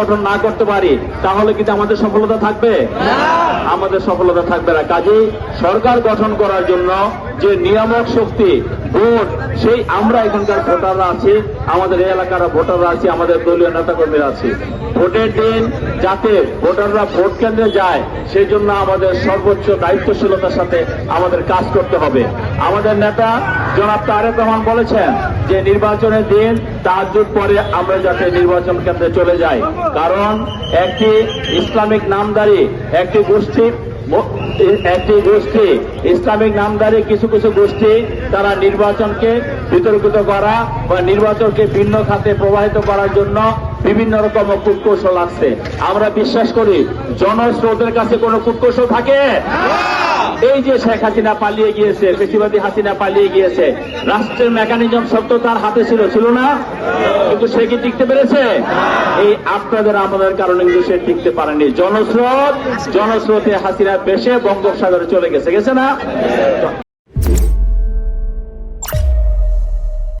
গঠন না করতে পারি তাহলে কিন্তু আমাদের সফলতা থাকবে? আমাদের সফলতা থাকবে না। কাজেই সরকার গঠন করার জন্য যে নিয়ামক শক্তি ভোট সেই আমরা এখানকার ভোটাররা আছি আমাদের এলাকার ভোটাররা আছি আমাদের দলীয় নেতাকর্মীরা আছি। ভোটের দিন যাতে ভোটাররা ভোট কেন্দ্রে যায় সেই জন্য আমাদের সর্বোচ্চ দায়িত্বশীলতার সাথে আমাদের কাজ করতে হবে। আমাদের নেতা জনাব তারেক রহমান বলেছেন যে নির্বাচনের দিন তাহাজুদ পরে আমরা যাতে নির্বাচন কেন্দ্রে চলে যাই। কারণ একটি ইসলামিক নামদারি, একটি গোষ্ঠী একটি গোষ্ঠী, ইসলামিক নামদারি, কিছু কিছু গোষ্ঠী তারা নির্বাচনকে বিতর্কিত করা বা নির্বাচনকে ভিন্ন খাতে প্রবাহিত করার জন্য বিভিন্ন রকম কূটকৌশল আছে আমরা বিশ্বাস করি, জনস্রোতের কাছে কোনো কূটকৌশল থাকে। এই যে শেখ হাসিনা পালিয়ে গিয়েছে, বেশিবাদী হাসিনা পালিয়ে গিয়েছে, রাষ্ট্রের মেকানিজম সব তো তার হাতে ছিল ছিল না? কিন্তু সে কি টিকতে পেরেছে? এই আপনাদের আমাদের কারণে কিন্তু সে টিকতে পারেনি। জনস্রোত, জনস্রোতে হাসিনা বেশে বঙ্গোপসাগরে চলে গেছে গেছে না?